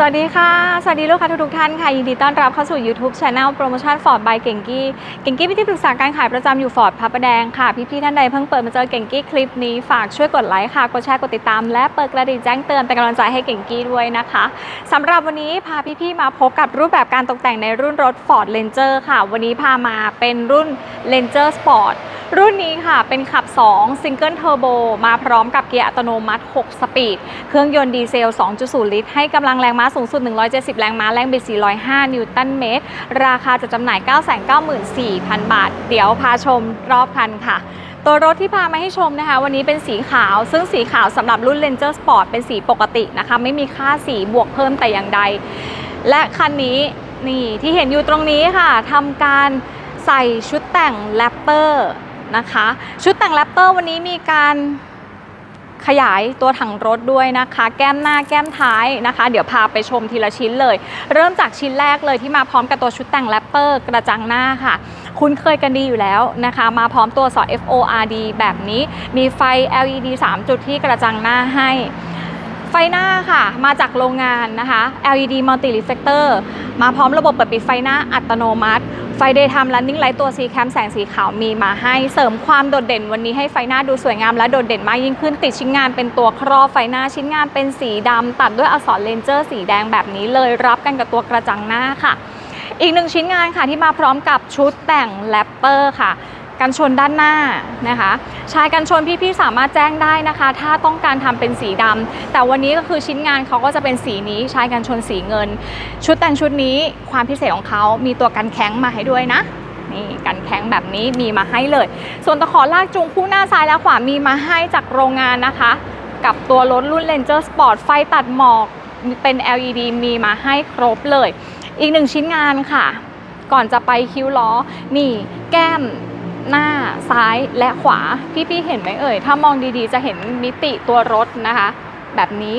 สวัสดีค่ะ สวัสดีลูกค้าทุกๆท่านค่ะยินดีต้อนรับเข้าสู่ YouTube Channel โปรโมชั่น Ford by เก่งกี้เก่งกี้เป็นที่ปรึกษาการขายประจำอยู่ Ford พระประแดงค่ะ พี่ๆท่านใดเพิ่งเปิดมาเจอเก่งกี้คลิปนี้ฝากช่วยกดไลค์ค่ะ กดแชร์กดติดตาม และเปิดกระดิ่งแจ้งเตือนเป็นกำลังใจให้เก่งกี้ด้วยนะคะสำหรับวันนี้พาพี่ๆมาพบกับรูปแบบการตกแต่งในรุ่นรถ Ford Ranger ค่ะ วันนี้พามาเป็นรุ่น Ranger Sport รุ่นนี้ค่ะเป็นขับ 2 Single Turbo มาพร้อมกับเกียร์อัตโนมัติ 6 สปีด เครื่องยนต์ดีเซล 2.0 ลิตร ให้กำลังแรงม้าสูงสุด 170 แรงม้า แรงบิด 405 นิวตันเมตร ราคาจะจำหน่าย 994,000 บาท เดี๋ยวพาชมรอบคันค่ะ ตัวรถที่พามาให้ชมนะคะ วันนี้เป็นสีขาว ซึ่งสีขาวสำหรับรุ่น Ranger Sport เป็นสีปกตินะคะ ไม่มีค่าสีบวกเพิ่มแต่อย่างใด และคันนี้นี่ที่เห็นอยู่ตรงนี้ค่ะทำการใส่ชุดแต่งแรปเตอร์ นะคะ ชุดแต่งแรปเตอร์วันนี้มีการขยายตัวถังรถด้วยนะคะ แก้มหน้าแก้มท้ายนะคะ เดี๋ยวพาไปชมทีละชิ้นเลย เริ่มจากชิ้นแรกเลยที่มาพร้อมกับตัวชุดแต่งแรปเปอร์กระจังหน้าค่ะ คุ้นเคยกันดีอยู่แล้วนะคะ มาพร้อมตัวสอ FORD แบบนี้ มีไฟ LED 3 จุดที่กระจังหน้าให้ ไฟหน้าค่ะ มาจากโรงงานนะคะ LED Multi Reflector มาพร้อมระบบเปิดปิดไฟหน้าอัตโนมัติ ไฟ Daytime Running Light ตัว C Cam แสงสีขาวมีมาให้เสริมความโดดเด่นวันนี้ให้ไฟหน้าดูสวยงามและโดดเด่นมากยิ่งขึ้น ติดชิ้นงานเป็นตัวครอบไฟหน้าชิ้นงานเป็นสีดำตัดด้วยอักษรเลนเจอร์สีแดงแบบนี้เลยรับกันกับตัวกระจังหน้าค่ะ อีกหนึ่งชิ้นงานค่ะที่มาพร้อมกับชุดแต่งแรปเปอร์ค่ะ กันชนด้านหน้านะคะชายกันชนพี่ๆสามารถแจ้งได้นะคะ ถ้าต้องการทำเป็นสีดำแต่วันนี้ก็คือชิ้นงานเขาก็จะเป็นสีนี้ชายกันชนสีเงิน ชุดแต่งชุดนี้ความพิเศษของเขามีตัวกันแข็งมาให้ด้วยนะนี่กันแข็งแบบนี้มีมาให้เลย ส่วนตะขอลากจูงคู่หน้าซ้ายและขวามีมาให้จากโรงงานนะคะ กับตัวรถรุ่น Ranger Sport ไฟตัดหมอกเป็น LED มีมาให้ครบเลย อีกหนึ่งชิ้นงานค่ะ ก่อนจะไปคิ้วล้อ นี่แก้ม หน้าซ้ายและขวาพี่ๆเห็นไหมเอ่ย ถ้ามองดีๆ จะเห็นมิติตัวรถนะคะ แบบนี้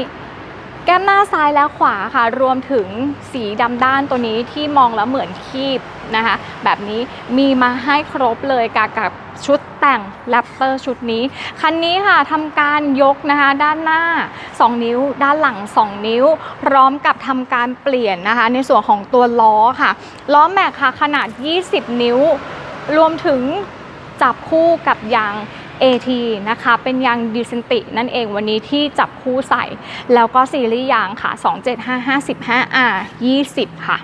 แก้มหน้าซ้ายและขวาค่ะ รวมถึงสีดำด้านตัวนี้ที่มองแล้วเหมือนคีบนะคะ แบบนี้มีมาให้ครบเลยกับกับชุดแต่งแรปเตอร์ชุดนี้ คันนี้ค่ะทำการยกนะคะ ด้านหน้า 2 นิ้ว ด้านหลัง 2 นิ้ว พร้อมกับทำการเปลี่ยนนะคะ ในส่วนของตัวล้อค่ะ ล้อแม็กค่ะขนาด 20 นิ้ว รวมถึงจับคู่กับยาง AT นะคะ เป็นยางดิส e นตินั่นเองวันนี้ที่จับคู่ใส่ แล้วก็ซีรีส์ยางค่ะ 27555R 20 ค่ะ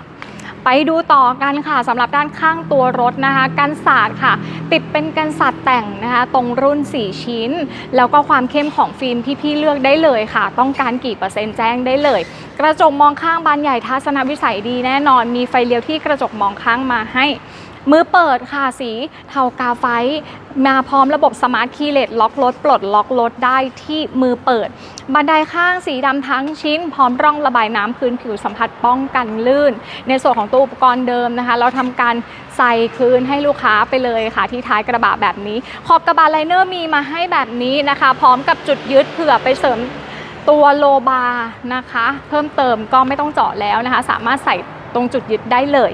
ไปดูต่อกันค่ะสำหรับด้านข้างตัวรถนะคะ กันศาสตร์ค่ะ ติดเป็นกันศาสตร์แต่งนะคะ ตรงรุ่น 4 ชิ้น แล้วก็ความเข้มของฟิล์มที่พี่เลือกได้เลยค่ะ ต้องการกี่เปอร์เซ็นต์แจ้งได้เลย กระจกมองข้างบานใหญ่ทัศนวิสัยดีแน่นอน มีไฟเลี้ยวที่กระจกมองข้างมาให้ มือเปิดค่ะสีเทากาไฟมาพร้อมระบบสมาร์ทคีย์เลสล็อกรถปลดล็อกรถได้ที่มือเปิด บันไดข้างสีดำทั้งชิ้น พร้อมร่องระบายน้ำพื้นผิวสัมผัสป้องกันลื่น ในส่วนของตัวอุปกรณ์เดิมนะคะ เราทำการใส่คืนให้ลูกค้าไปเลยค่ะ ที่ท้ายกระบะแบบนี้ ขอบกระบะไลเนอร์มีมาให้แบบนี้นะคะ พร้อมกับจุดยึดเผื่อไปเสริมตัวโลบาร์นะคะ เพิ่มเติมก็ไม่ต้องเจาะแล้วนะคะ สามารถใส่ตรงจุดยึดได้เลย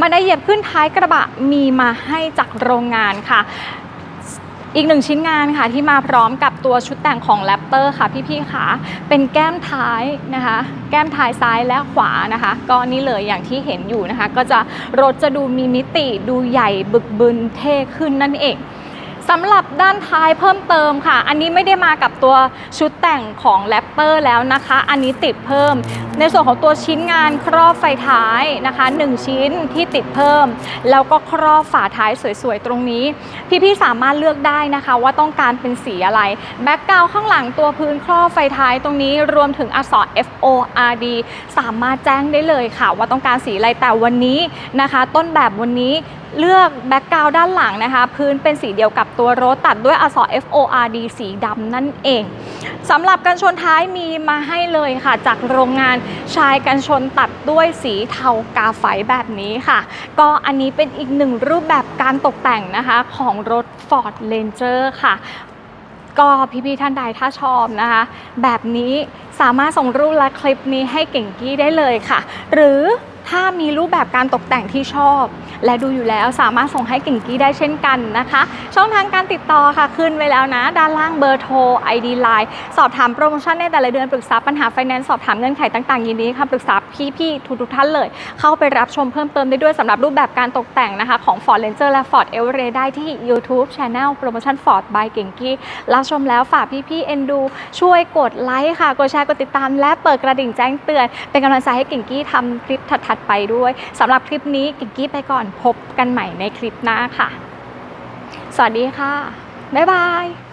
มาได้เหยียบขึ้นท้ายกระบะมีมาให้จากโรงงานค่ะ อีกหนึ่งชิ้นงานค่ะที่มาพร้อมกับตัวชุดแต่งของแรปเตอร์ค่ะพี่ๆค่ะเป็นแก้มท้ายนะคะ แก้มท้ายซ้ายและขวานะคะ ก็นี่เลยอย่างที่เห็นอยู่นะคะ ก็จะรถจะดูมีมิติดูใหญ่บึกบึนเท่ขึ้นนั่นเอง สำหรับด้านท้ายเพิ่มเติมค่ะ อันนี้ไม่ได้มากับตัวชุดแต่งของแรปเปอร์แล้วนะคะ อันนี้ติดเพิ่ม ในส่วนของตัวชิ้นงานครอบไฟท้ายนะคะ 1 ชิ้นที่ติดเพิ่ม แล้วก็ครอบฝาท้ายสวยๆ ตรงนี้ พี่ๆสามารถเลือกได้นะคะ ว่าต้องการเป็นสีอะไร แบ็กกราวข้างหลังตัวพื้นครอบไฟท้ายตรงนี้รวมถึงอักษร F O R D สามารถแจ้งได้เลยค่ะ ว่าต้องการสีอะไรแต่วันนี้นะคะ ต้นแบบวันนี้ เลือกแบ็กกราวด้านหลังนะคะ พื้นเป็นสีเดียวกับตัวรถตัดด้วยอักษร F O R D สีดำนั่นเองสำหรับกันชนท้ายมีมาให้เลยค่ะ จากโรงงานชายกันชนตัดด้วยสีเทากาไฟแบบนี้ค่ะ ก็อันนี้เป็นอีกหนึ่งรูปแบบการตกแต่งนะคะของรถ Ford Ranger ค่ะก็พี่ๆท่านใดถ้าชอบนะคะ แบบนี้สามารถส่งรูปและคลิปนี้ให้เก่งกี้ได้เลยค่ะ หรือ ถ้ามีรูปแบบการตกแต่งที่ชอบ และดูอยู่แล้วสามารถส่งให้เก่งกี้ได้เช่นกันนะคะ ช่องทางการติดต่อค่ะขึ้นไว้แล้วนะ ด้านล่างเบอร์โทร ID Line สอบถามโปรโมชั่นในแต่ละเดือนปรึกษาปัญหาไฟแนนซ์สอบถามเงื่อนไขต่างๆยินดีค่ะปรึกษาพี่ๆทุกๆท่านเลย เข้าไปรับชมเพิ่มเติมได้ด้วยสำหรับรูปแบบการตกแต่งนะคะของ Ford Ranger และ Ford e v e r e s t ได้ที่ YouTube Channel Promotion Ford by เก่งกี้รับชมแล้วฝากพี่ๆเอ็นดู ช่วยกดไลค์ค่ะกดแชร์กดติดตาม และเปิดกระดิ่งแจ้งเตือนเป็นกำลังใจให้เก่งกี้ทำคลิปถัดดไปด้วยสำหรับคลิปนี้กิ๊กกี้ไปก่อนพบกันใหม่ในคลิปหน้าค่ะ สวัสดีค่ะ บ๊ายบาย